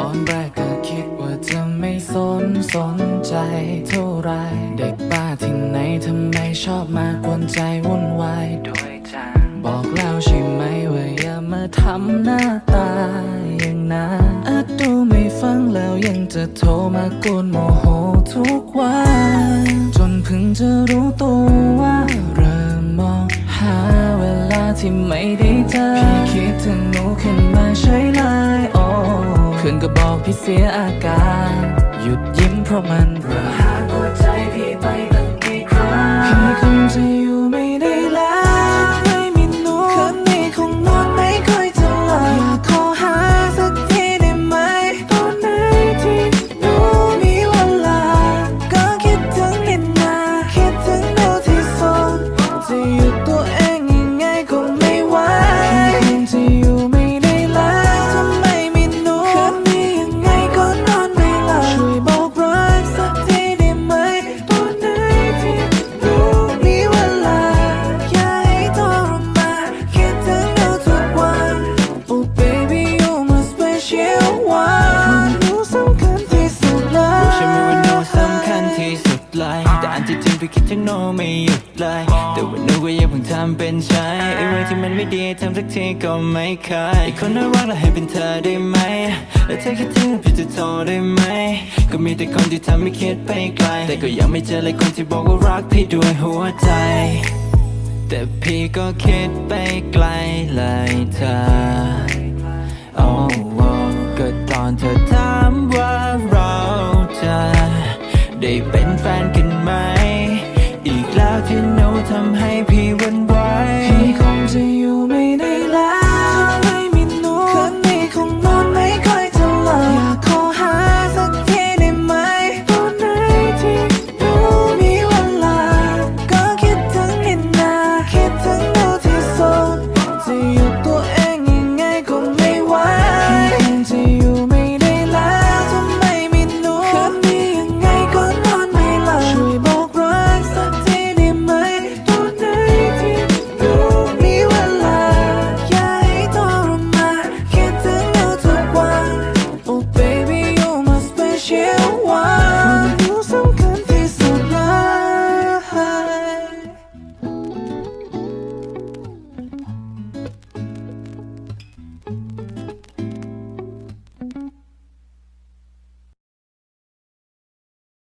ตอนแรกก็คิดว่าจะไม่สนสนใจเท่าไร เด็กบ้าที่ไหนทำไมชอบมากวนใจวุ่นวายด้วยจังบอกแล้วใช่ไหมว่าอย่ามาทำหน้าตาอย่างนั้นอาจดูไม่ฟังแล้วยังจะโทรมากวนโมโหทุกวัน จนเพิ่งจะรู้ตัวว่าเริ่มมองหาเวลาที่ไม่ได้เจอพี่คิดถึงหนูขึ้นมาใช่ อนก็บอกพี่เสียอาการ หยุดยิ้มเพราะมันเริ่มหาหัวใจพี่ไปตั้งกี่ครั้งพี่คงจะอยู่ไม่ได้แล้วไม่มีหนูคืนนี้คงนอนไม่ค่อยจะหลับอยากขอหาสักทีได้ไหมตอนไหนที่หนูมีเวลา ก็คิดถึงนิดนาคิดถึงหนูที่สุดจะหยุดตัวเองยังไงก็ไม่ไหวพี่คงจะอยู่ ที่จริงพี่คิดถึงโนไม่หยุดเลย แต่ว่าโนก็ยังเพิ่งทำเป็นใช้ไอ้เรื่องที่มันไม่ดีทำสักทีก็ไม่เคยไอ้คนน่ารักแล้วให้เป็นเธอได้ไหม แล้วเธอคิดถึงพี่จะโทรได้ไหม ก็มีแต่คนที่ทำให้คิดไปไกล แต่ก็ยังไม่เจอเลยคนที่บอกว่ารักพี่ด้วยหัวใจ แต่พี่ก็คิดไปไกลเลยเธอโ